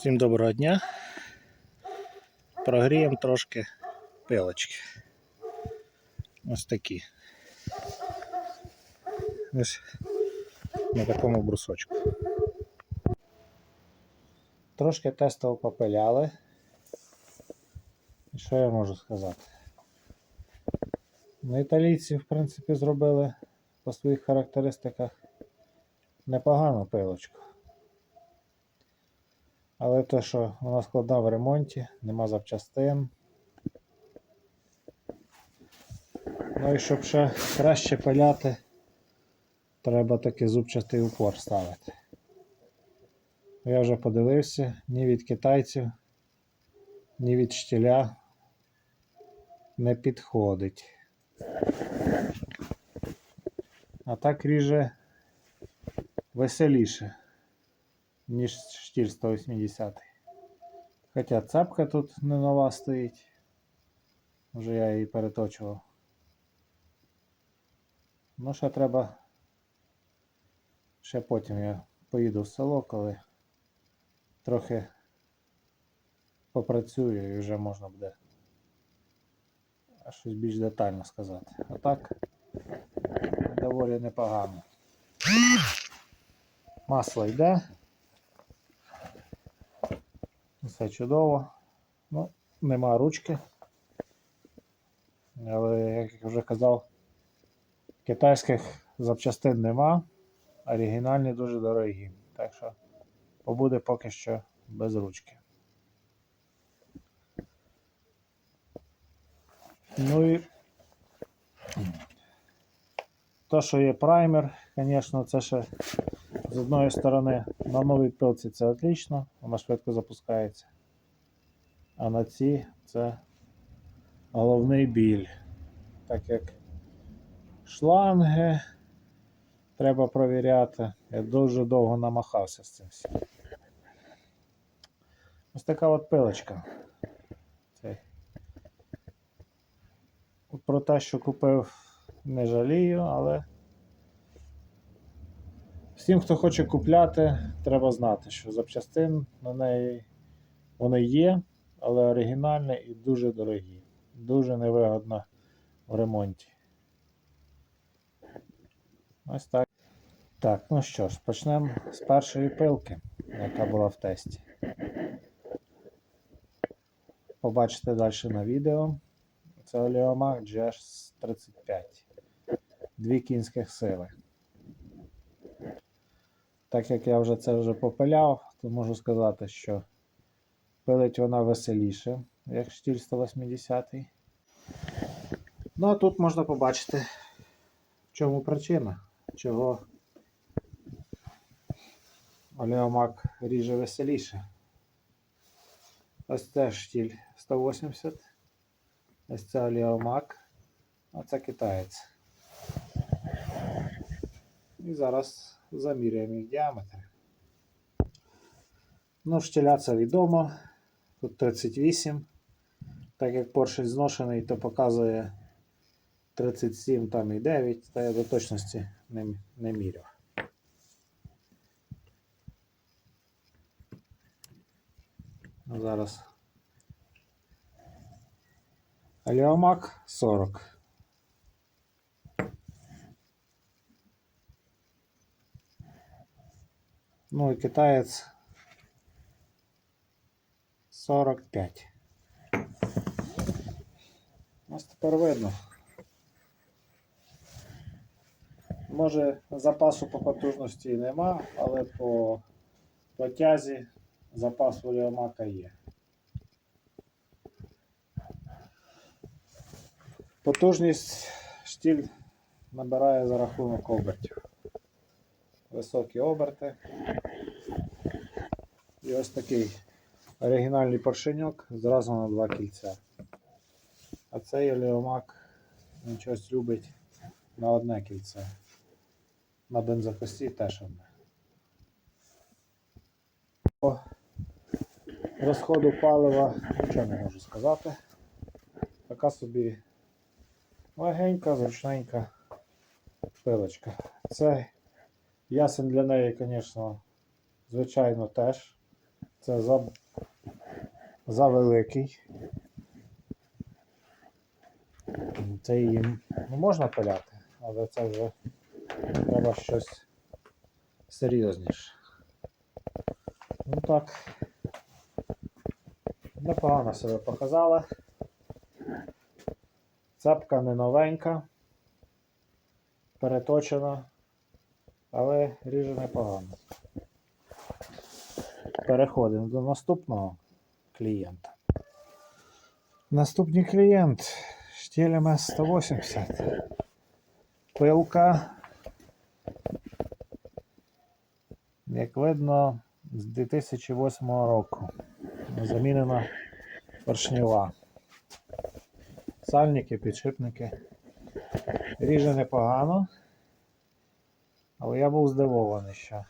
Всім доброго дня. Прогріємо трошки пилочки. Ось такі. Ось на такому брусочку. Трошки тестово попиляли. І що я можу сказати? Ну, італійці, в принципі, зробили по своїх характеристиках непогану пилочку. Але те, що вона складна в ремонті, нема запчастин. Ну і щоб ще краще пиляти, треба таки зубчастий упор ставити. Я вже подивився, ні від китайців, ні від штіля не підходить. А так ріже веселіше ніж штіль 180. Хоча цепка тут не нова стоїть. Вже я її переточував. Ну, ще треба. Ще потім я поїду в село, коли трохи попрацюю і вже можна буде щось більш детально сказати. А так, доволі непогано. Масло йде. Все чудово. Ну, нема ручки. Але, як я вже казав, китайських запчастин нема. Оригінальні дуже дорогі. Так що побуде поки що без ручки. Ну і то, що є праймер, звісно, це ще з одної сторони на новій пилці це отлично, вона швидко запускається. А на цій це головний біль. Так як шланги треба провіряти. Я дуже довго намахався з цим всім. Ось така от пилочка. Це. Про те, що купив, не жалію, але всім, хто хоче купляти, треба знати, що запчастин на неї вони є, але оригінальні і дуже дорогі. Дуже невигодно в ремонті. Ось так. Так, ну що ж, почнемо з першої пилки, яка була в тесті. Побачите далі на відео. Це Oleomag GH35. Дві кінських сили. Так як я вже це вже попиляв, то можу сказати, що пилить вона веселіше, як штіль 180. Ну а тут можна побачити, в чому причина, чого Олеомак ріже веселіше. Ось це штіль 180. Ось це Олеомак, а це китаєць. І зараз заміряємо їх діаметр. Ну, штіля це відомо. Тут 38. Так як поршень зношений, то показує 37 там і 9, та я до точності не, не міряв. Ну, Зараз. Аліомак 40. Ну і китаєць 45. Ось тепер видно. Може запасу по потужності і нема, але по потязі запас воліомака є. Потужність штіль набирає за рахунок обертів. Високі оберти. І ось такий оригінальний поршеньок зразу на два кільця. А цей олеомак він щось любить на одне кільце. На бензокосі теж одне. По розходу палива нічого не можу сказати. Така собі легенька, зручненька пилочка. Це ясен для неї, звісно, звичайно, теж Це за, за великий. Це її ну, можна пиляти, але це вже треба щось серйозніше. Ну так. Непогано себе показала. Цепка не новенька, переточена, але ріже непогано. Переходимо до наступного клієнта. Наступний клієнт штіль МС 180. Пилка. Як видно, з 2008 року. Замінена поршнева. Сальники, підшипники. Ріже непогано. Але я був здивований, що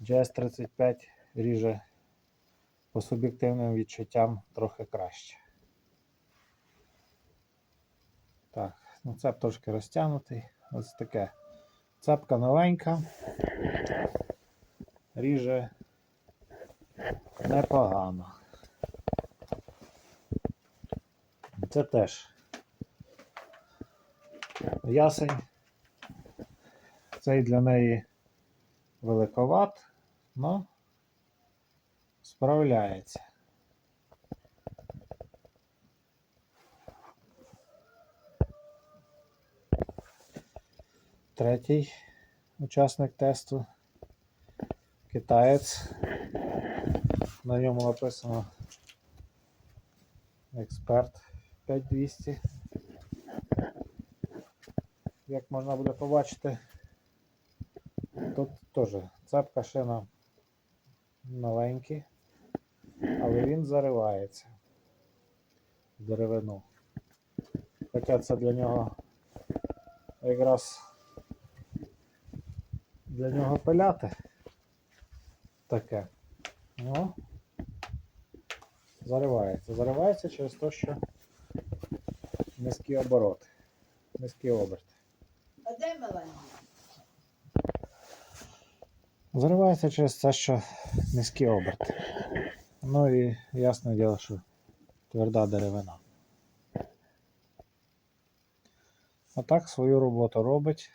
GS35 ріже по суб'єктивним відчуттям трохи краще. Так, ну цеп трошки розтягнутий. Ось таке. Цепка новенька. Ріже непогано. Це теж ясень. Цей для неї великоват, але справляється. Третій учасник тесту китаєць. На ньому написано експерт 5200. Як можна буде побачити, теж цепка шина новенький, але він заривається в деревину. Хоча це для нього якраз для нього пиляти таке. Ну, заривається. Заривається через те, що низькі обороти, низькі оберти. А де Меланія? Заривається через те, що низькі оберти. Ну і ясне діло, що тверда деревина. А так свою роботу робить.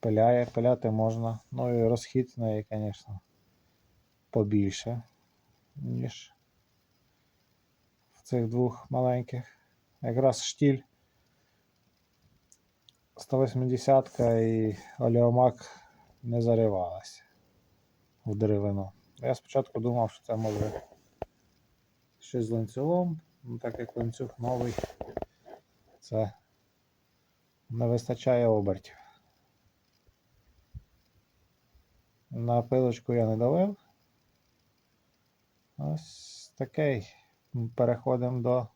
Пиляє, пиляти можна. Ну і розхід в неї, звісно, побільше, ніж в цих двох маленьких. Якраз штіль 180 і олеомак не заривалася в деревину. Я спочатку думав, що це може щось з ланцюгом, ну так як ланцюг новий, це не вистачає обертів. На пилочку я не давив. Ось такий. Переходимо до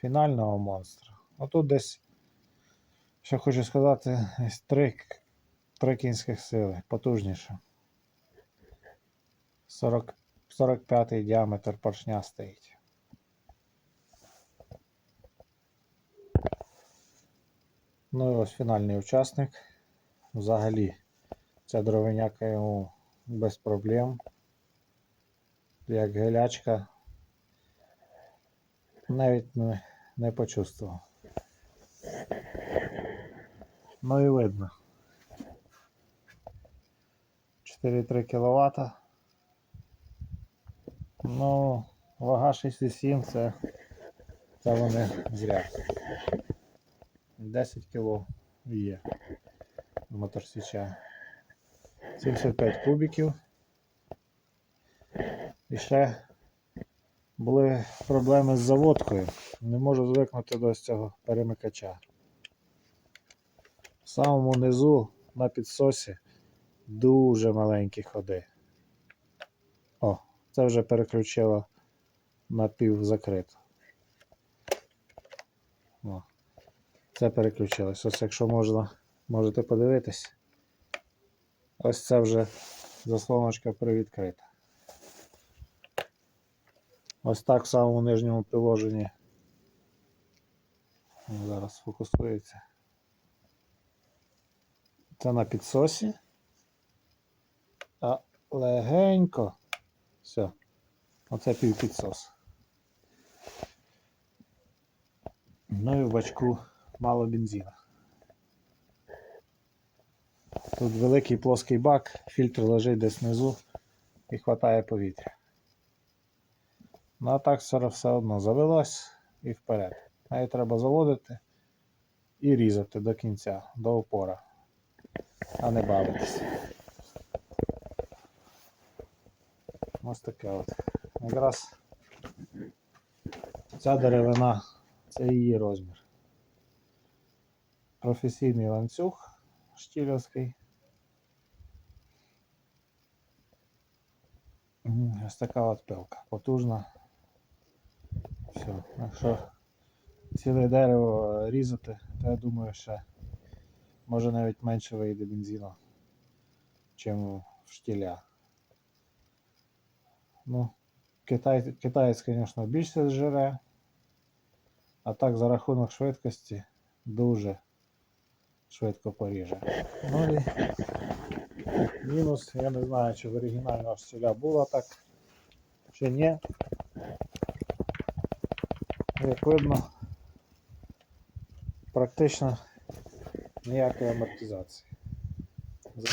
фінального монстра. Отут десь, що хочу сказати, три, три кінських сили, потужніше. 40, 45 діаметр поршня стоїть. Ну і ось фінальний учасник. Взагалі, ця дровиняка йому без проблем. Як гелячка. Навіть не, не почувствував. Ну і видно. 4,3 кВт. Ну, вага 6,7 це, це вони зря. 10 кг є моторсіча. 75 кубиків. І ще були проблеми з заводкою. Не можу звикнути до цього перемикача. В самому низу на підсосі дуже маленькі ходи. О, це вже переключило на пів закрито. О, це переключилось. Ось якщо можна, можете подивитись. Ось це вже заслоночка привідкрита. Ось так в самому нижньому приложенні. Зараз фокусується. Це на підсосі. Легенько. Все. Оце півпідсос. Ну і в бачку мало бензину. Тут великий плоский бак, фільтр лежить десь внизу і хватає повітря. Ну а так все, одно завелось і вперед. Неї треба заводити і різати до кінця, до опора, а не бавитись. Ось таке от. Якраз ця деревина це її розмір. Професійний ланцюг штілівський. Ось така от пилка. Потужна. Все. Якщо ціле дерево різати, то я думаю, що може навіть менше вийде бензину, чим в штіля. Ну, китай, китаєць, звісно, більше зжере, а так за рахунок швидкості дуже швидко поріже. Ну і мінус, я не знаю, чи в оригінального штіля було так, чи ні. Як видно, практично ніякої амортизації. За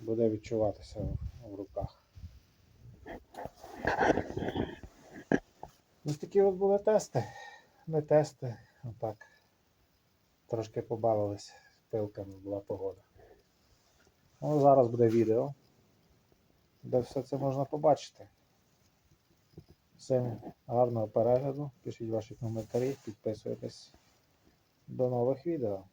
буде відчуватися в руках. Ось такі от були тести. Не тести, а так. Трошки побавились пилками, була погода. Ну, зараз буде відео, де все це можна побачити. Всім гарного перегляду, пишіть ваші коментарі, підписуйтесь. До нових відео.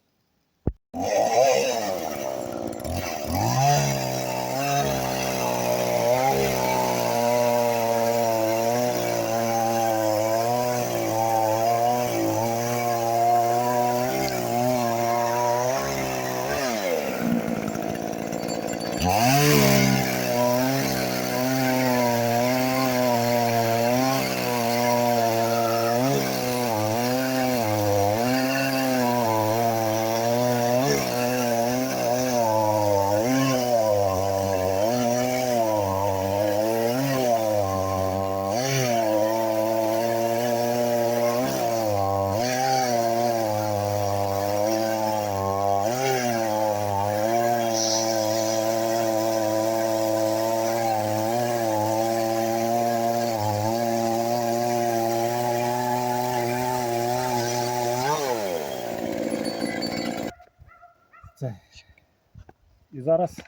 Зараз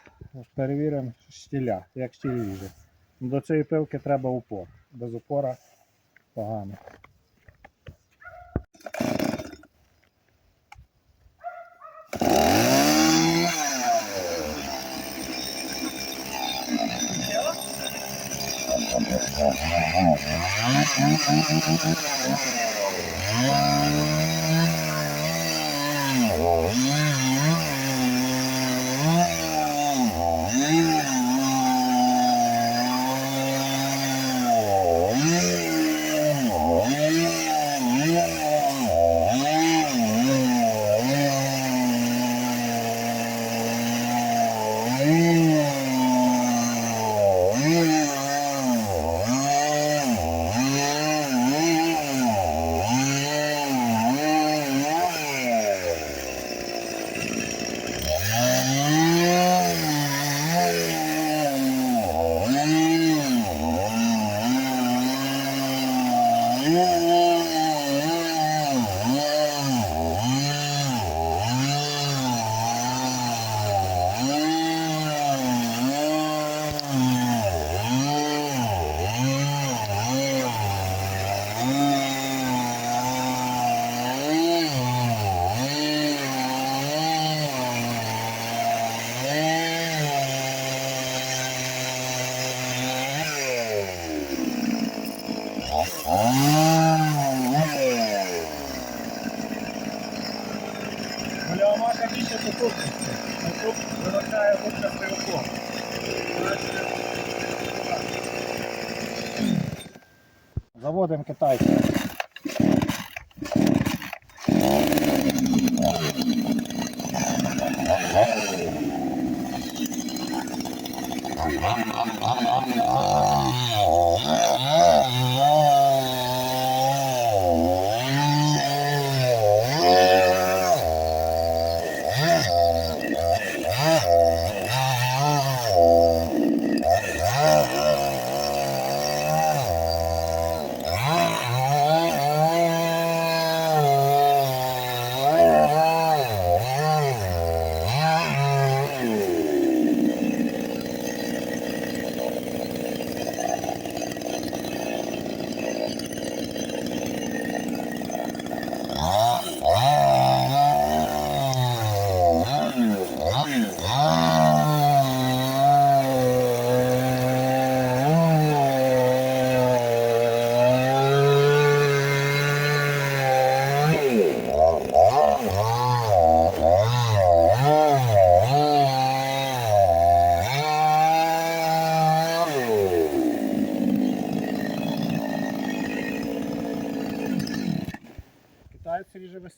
перевіримо штіля, як штіль ріже. До цієї пилки треба упор. Без упора погано. Мальомака Заводимо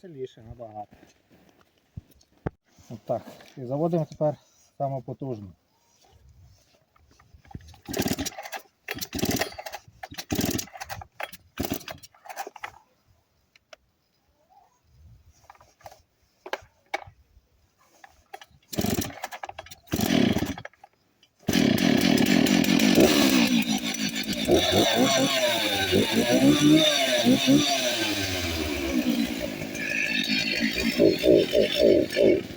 веселіше набагато. От так. І заводимо тепер oh, oh, oh, oh, oh.